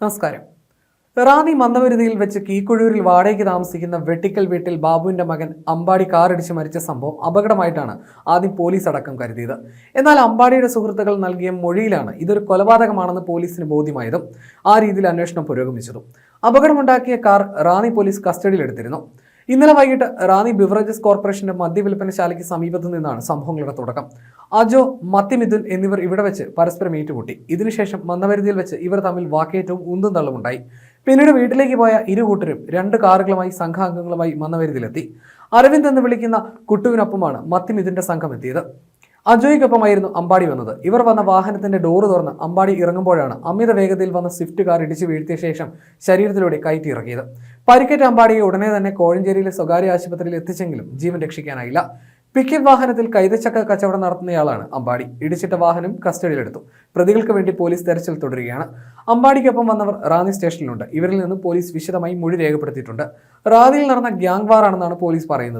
നമസ്കാരം. റാന്നി മന്ദവരുതിയിൽ വെച്ച് കീക്കുഴൂരിൽ വാടകയ്ക്ക് താമസിക്കുന്ന വെട്ടിക്കൽ വീട്ടിൽ ബാബുവിന്റെ മകൻ അമ്പാടി കാറിടിച്ച് മരിച്ച സംഭവം അപകടമായിട്ടാണ് ആദ്യം പോലീസ് അടക്കം കരുതിയത്. എന്നാൽ അമ്പാടിയുടെ സുഹൃത്തുക്കൾ നൽകിയ മൊഴിയിലാണ് ഇതൊരു കൊലപാതകമാണെന്ന് പോലീസിന് ബോധ്യമായതും ആ രീതിയിൽ അന്വേഷണം പുരോഗമിച്ചതും. അപകടമുണ്ടാക്കിയ കാർ റാന്നി പോലീസ് കസ്റ്റഡിയിലെടുത്തിരുന്നു. ഇന്നലെ വൈകിട്ട് റാന്നി ബിവറേജസ് കോർപ്പറേഷന്റെ മദ്യവിൽപ്പനശാലയ്ക്ക് സമീപത്ത് നിന്നാണ് സംഭവങ്ങളുടെ തുടക്കം. അജോ മത്തിമിഥുൻ എന്നിവർ ഇവിടെ വെച്ച് പരസ്പരം ഏറ്റുമുട്ടി. ഇതിനുശേഷം മന്ദപരിധിയിൽ വെച്ച് ഇവർ തമ്മിൽ വാക്കേറ്റവും ഉന്തും തള്ളുമുണ്ടായി. പിന്നീട് വീട്ടിലേക്ക് പോയ ഇരു കൂട്ടരും രണ്ട് കാറുകളുമായി സംഘാംഗങ്ങളുമായി മന്ദപരിധിയിലെത്തി. അരവിന്ദ് എന്ന് വിളിക്കുന്ന കുട്ടുവിനൊപ്പമാണ് മത്തിമിഥുന്റെ സംഘം എത്തിയത് അജോയ്ക്കൊപ്പമായിരുന്നു അമ്പാടി വന്നത്. ഇവർ വന്ന വാഹനത്തിന്റെ ഡോറ് തുറന്ന് അമ്പാടി ഇറങ്ങുമ്പോഴാണ് അമിത വേഗതയിൽ വന്ന സ്വിഫ്റ്റ് കാർ ഇടിച്ചു വീഴ്ത്തിയ ശേഷം ശരീരത്തിലൂടെ കയറ്റി ഇറങ്ങിയത് പരിക്കേറ്റ അമ്പാടിയെ ഉടനെ തന്നെ കോഴഞ്ചേരിയിലെ സ്വകാര്യ ആശുപത്രിയിൽ എത്തിച്ചെങ്കിലും ജീവൻ രക്ഷിക്കാനായില്ല. പിക്കപ്പ് വാഹനത്തിൽ കൈതച്ചക്ക കച്ചവടം നടത്തുന്നയാളാണ് അമ്പാടി. ഇടിച്ചിട്ട വാഹനം കസ്റ്റഡിയിലെടുത്തു. പ്രതികൾക്ക് വേണ്ടി പോലീസ് തെരച്ചിൽ തുടരുകയാണ്. അമ്പാടിക്കൊപ്പം വന്നവർ റാന്നി സ്റ്റേഷനിലുണ്ട്. ഇവരിൽ നിന്ന് പോലീസ് വിശദമായി മൊഴി രേഖപ്പെടുത്തിയിട്ടുണ്ട്. റാന്നിയിൽ നടന്ന ഗ്യാങ് വാർ ആണെന്നാണ് പോലീസ് പറയുന്നത്.